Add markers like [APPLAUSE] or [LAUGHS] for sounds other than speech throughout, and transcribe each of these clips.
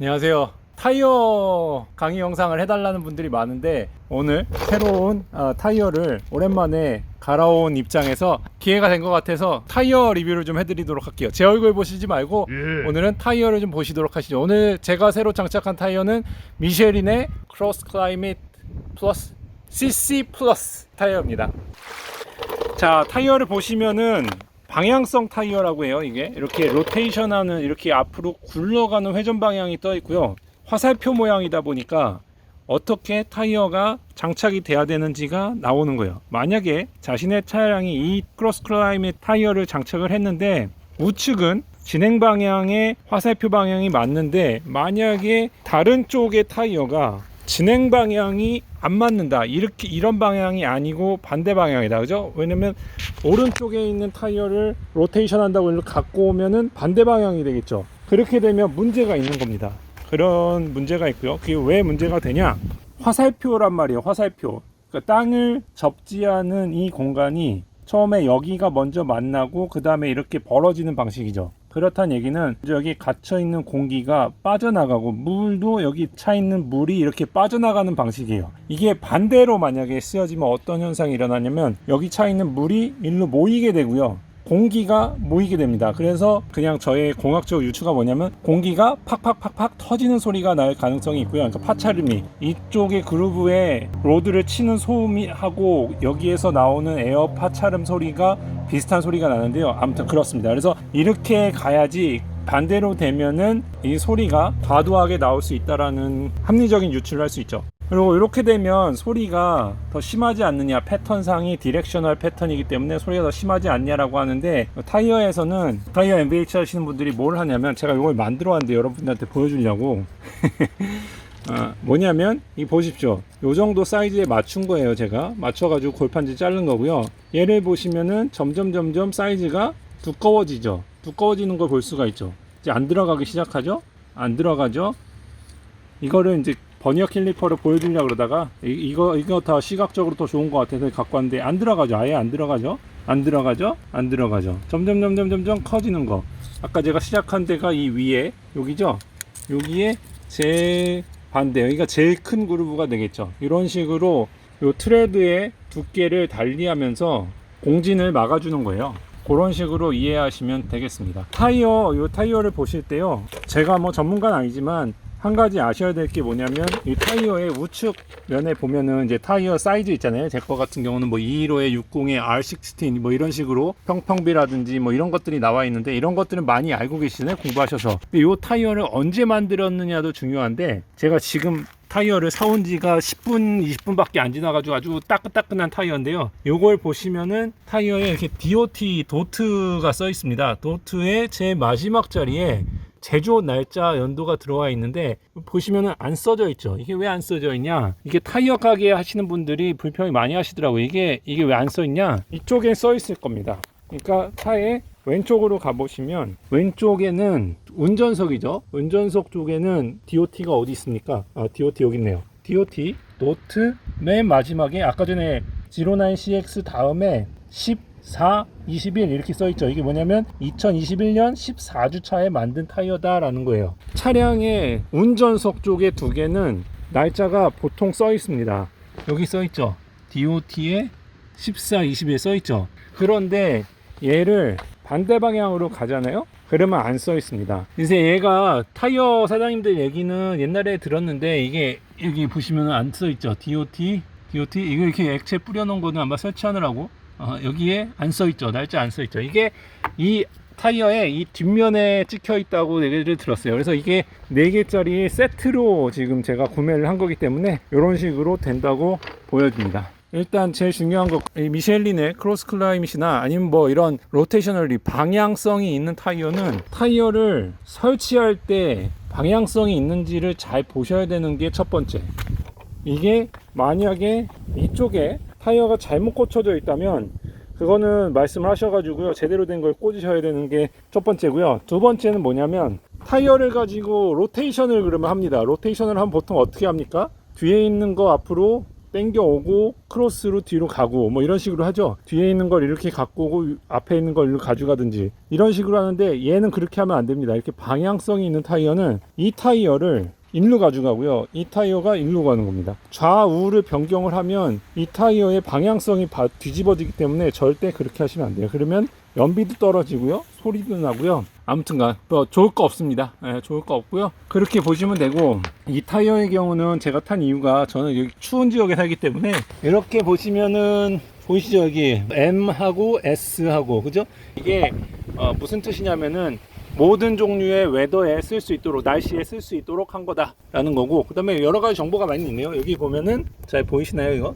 안녕하세요. 타이어 강의 영상을 해달라는 분들이 많은데 오늘 새로운 어, 타이어를 오랜만에 갈아온 입장에서 기회가 된 것 같아서 타이어 리뷰를 좀 해드리도록 할게요. 제 얼굴 보시지 말고 예. 오늘은 타이어를 좀 보시도록 하시죠. 오늘 제가 새로 장착한 타이어는 미쉐린의 크로스 클라이밋 플러스 CC 플러스 타이어입니다. 자 타이어를 보시면은 방향성 타이어라고 해요 이게. 이렇게 로테이션하는 이렇게 앞으로 굴러가는 회전 방향이 떠 있고요. 화살표 모양이다 보니까 어떻게 타이어가 장착이 돼야 되는지가 나오는 거예요. 만약에 자신의 차량이 이 크로스 클라이밋 타이어를 장착을 했는데 우측은 진행 방향의 화살표 방향이 맞는데 만약에 다른 쪽의 타이어가 진행 방향이 안 맞는다. 이렇게 이런 방향이 아니고 반대 방향이다. 그죠? 왜냐면 오른쪽에 있는 타이어를 로테이션 한다고 이렇게 갖고 오면은 반대 방향이 되겠죠. 그렇게 되면 문제가 있는 겁니다. 그런 문제가 있고요. 그게 왜 문제가 되냐? 화살표란 말이에요 화살표. 그러니까 땅을 접지하는 이 공간이 처음에 여기가 먼저 만나고 그 다음에 이렇게 벌어지는 방식이죠 그렇다는 얘기는 여기 갇혀 있는 공기가 빠져나가고 물도 여기 차 있는 물이 이렇게 빠져나가는 방식이에요. 이게 반대로 만약에 쓰여지면 어떤 현상이 일어나냐면 여기 차 있는 물이 일로 모이게 되고요. 공기가 모이게 됩니다. 그래서 그냥 저의 공학적 유추가 뭐냐면 공기가 팍팍팍팍 터지는 소리가 날 가능성이 있고요. 그러니까 파차름이 이쪽의 그루브에 로드를 치는 소음이 하고 여기에서 나오는 에어 파차름 소리가 비슷한 소리가 나는데요. 아무튼 그렇습니다. 그래서 이렇게 가야지 반대로 되면은 이 소리가 과도하게 나올 수 있다라는 합리적인 유추를 할수 있죠. 그리고 이렇게 되면 소리가 더 심하지 않느냐. 패턴상이 디렉셔널 패턴이기 때문에 소리가 더 심하지 않냐라고 하는데 타이어에서는 타이어 MVH 하시는 분들이 뭘 하냐면 제가 이걸 만들어 왔는데 여러분들한테 보여주려고. [LAUGHS] 아, 뭐냐면 이 보십시오. 요 정도 사이즈에 맞춘 거예요 제가. 맞춰가지고 골판지 자른 거고요. 얘를 보시면은 점점 점점 사이즈가 두꺼워지죠. 두꺼워지는 걸 볼 수가 있죠. 이제 안 들어가기 시작하죠? 안 들어가죠? 이거를 이제 버니어 캘리퍼를 보여주려고 그러다가 이, 이거 이거 다 시각적으로 더 좋은 것 같아서 갖고 왔는데 안 들어가죠. 아예 안 들어가죠? 안 들어가죠? 안 들어가죠. 점점 점점 점점 커지는 거. 아까 제가 시작한 데가 이 위에 여기죠? 여기에 제 반대 여기가 제일 큰 그루브가 되겠죠? 이런 식으로 요 트레드의 두께를 달리하면서 공진을 막아주는 거예요. 그런 식으로 이해하시면 되겠습니다. 타이어 요 타이어를 보실 때요. 제가 뭐 전문가는 아니지만 한 가지 아셔야 될 게 뭐냐면 이 타이어의 우측 면에 보면은 이제 타이어 사이즈 있잖아요. 제 거 같은 경우는 뭐 215에 60에 R16 뭐 이런 식으로 평평비라든지 뭐 이런 것들이 나와 있는데 이런 것들은 많이 알고 계시네 공부하셔서 이 타이어를 언제 만들었느냐도 중요한데 제가 지금 타이어를 사온 지가 10분, 20분밖에 안 지나가지고 아주 따끈따끈한 타이어인데요. 요걸 보시면은 타이어에 이렇게 DOT, 도트가 써 있습니다. 도트의 제 마지막 자리에 제조 날짜 연도가 들어와 있는데 보시면은 안 써져 있죠. 이게 왜 안 써져 있냐? 이게 타이어 가게 하시는 분들이 불평이 많이 하시더라고요. 이게 이게 왜 안 써 있냐? 이쪽에 써 있을 겁니다. 그러니까 차에 왼쪽으로 가보시면 왼쪽에는 운전석이죠. 운전석 쪽에는 DOT가 어디 있습니까? 아, DOT 여기 있네요. DOT 노트 맨 마지막에 아까 전에 09CX 다음에 14, 21 이렇게 써 있죠. 이게 뭐냐면 2021년 14주 차에 만든 타이어다라는 거예요. 차량의 운전석 쪽에 두 개는 날짜가 보통 써 있습니다. 여기 써 있죠. DOT에 14, 20에 써 있죠. 그런데 얘를 반대 방향으로 가잖아요. 그러면 안 써 있습니다. 이제 얘가 타이어 사장님들 얘기는 옛날에 들었는데 이게 여기 보시면 안 써 있죠. DOT, DOT 이거 이렇게 액체 뿌려놓은 거는 아마 설치하느라고 어, 여기에 안 써 있죠. 날짜 안 써 있죠. 이게 이 타이어에 이 뒷면에 찍혀 있다고 얘기를 들었어요. 그래서 이게 4개짜리 세트로 지금 제가 구매를 한 거기 때문에 이런 식으로 된다고 보여집니다. 일단 제일 중요한 거이 미쉐린의 크로스 클라이밋이나 아니면 뭐 이런 로테이셔널리 방향성이 있는 타이어는 타이어를 설치할 때 방향성이 있는지를 잘 보셔야 되는 게 첫 번째. 이게 만약에 이쪽에 타이어가 잘못 꽂혀져 있다면 그거는 말씀을 하셔가지고요 제대로 된 걸 꽂으셔야 되는 게 첫 번째고요 두 번째는 뭐냐면 타이어를 가지고 로테이션을 그러면 합니다 로테이션을 하면 보통 어떻게 합니까 뒤에 있는 거 앞으로 땡겨 오고 크로스로 뒤로 가고 뭐 이런 식으로 하죠. 뒤에 있는 걸 이렇게 갖고 오고 앞에 있는 걸 이렇게 가져가든지 이런 식으로 하는데 얘는 그렇게 하면 안 됩니다. 이렇게 방향성이 있는 타이어는 이 타이어를 일로 가져가고요. 이 타이어가 일로 가는 겁니다. 좌우를 변경을 하면 이 타이어의 방향성이 바- 뒤집어지기 때문에 절대 그렇게 하시면 안 돼요. 그러면 연비도 떨어지고요. 소리도 나고요. 아무튼간 뭐 좋을 거 없습니다. 예, 좋을 거 없고요. 그렇게 보시면 되고 이 타이어의 경우는 제가 탄 이유가 저는 여기 추운 지역에 살기 때문에 이렇게 보시면은 보이시죠 여기 M하고 S하고 그죠? 이게 어, 무슨 뜻이냐면은 모든 종류의 웨더에 쓸 수 있도록 날씨에 쓸 수 있도록 한 거다라는 거고 그 다음에 여러 가지 정보가 많이 있네요 여기 보면은 잘 보이시나요 이거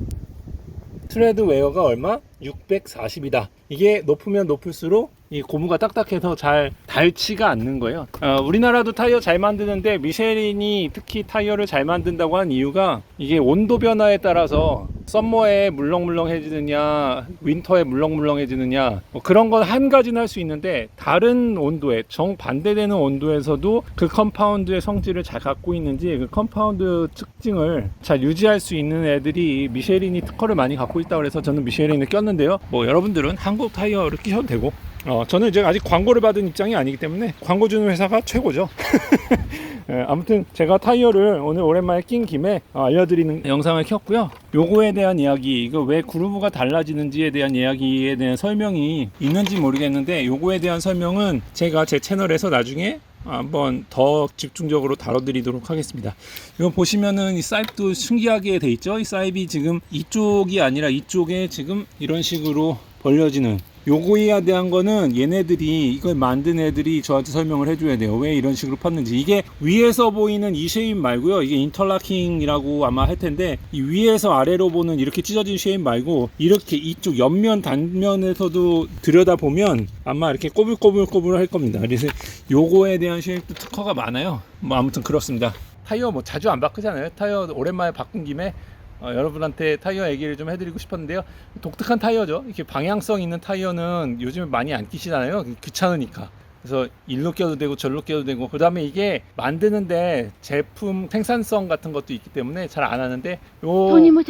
트레드 웨어가 얼마? 640이다. 이게 높으면 높을수록 이 고무가 딱딱해서 잘 닳지가 않는 거예요. 어, 우리나라도 타이어 잘 만드는데 미쉐린이 특히 타이어를 잘 만든다고 한 이유가 이게 온도 변화에 따라서 썸머에 물렁물렁해지느냐, 윈터에 물렁물렁해지느냐 뭐 그런 건 한 가지는 할 수 있는데 다른 온도에 정 반대되는 온도에서도 그 컴파운드의 성질을 잘 갖고 있는지 그 컴파운드 특징을 잘 유지할 수 있는 애들이 미쉐린이 특허를 많이 갖고 있다고 그래서 저는 미쉐린을 꼈는데요. 뭐 여러분들은 한국 타이어를 끼셔도 되고 어, 저는 이제 아직 광고를 받은 입장이 아니기 때문에 광고 주는 회사가 최고죠. [LAUGHS] 예, 아무튼 제가 타이어를 오늘 오랜만에 낀 김에 어, 알려드리는 영상을 켰고요. 요거에 대한 이야기, 이거 왜 그루브가 달라지는지에 대한 이야기에 대한 설명이 있는지 모르겠는데 요거에 대한 설명은 제가 제 채널에서 나중에 한번 더 집중적으로 다뤄드리도록 하겠습니다. 이거 보시면은 이 사입도 신기하게 돼 있죠. 이 사입이 지금 이쪽이 아니라 이쪽에 지금 이런 식으로 벌려지는 요거에 대한 거는 얘네들이 이걸 만든 애들이 저한테 설명을 해줘야 돼요. 왜 이런 식으로 팠는지. 이게 위에서 보이는 이 쉐입 말고요. 이게 인터라킹이라고 아마 할 텐데 이 위에서 아래로 보는 이렇게 찢어진 쉐입 말고 이렇게 이쪽 옆면 단면에서도 들여다 보면 아마 이렇게 꼬불꼬불꼬불 할 겁니다. 그래서 요거에 대한 쉐입도 특허가 많아요. 뭐 아무튼 그렇습니다. 타이어 뭐 자주 안 바꾸잖아요. 타이어 오랜만에 바꾼 김에 어, 여러분한테 타이어 얘기를 좀 해드리고 싶었는데요. 독특한 타이어죠. 이렇게 방향성 있는 타이어는 요즘에 많이 안 끼시잖아요. 귀찮으니까. 그래서 일로 껴도 되고 절로 껴도 되고 그 다음에 이게 만드는데 제품 생산성 같은 것도 있기 때문에 잘 안 하는데 요.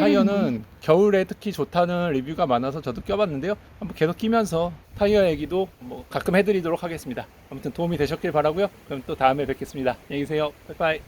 타이어는 겨울에 특히 좋다는 리뷰가 많아서 저도 껴봤는데요 한번 계속 끼면서 타이어 얘기도 뭐 가끔 해드리도록 하겠습니다 아무튼 도움이 되셨길 바라고요 그럼 또 다음에 뵙겠습니다 안녕히 계세요 빠이빠이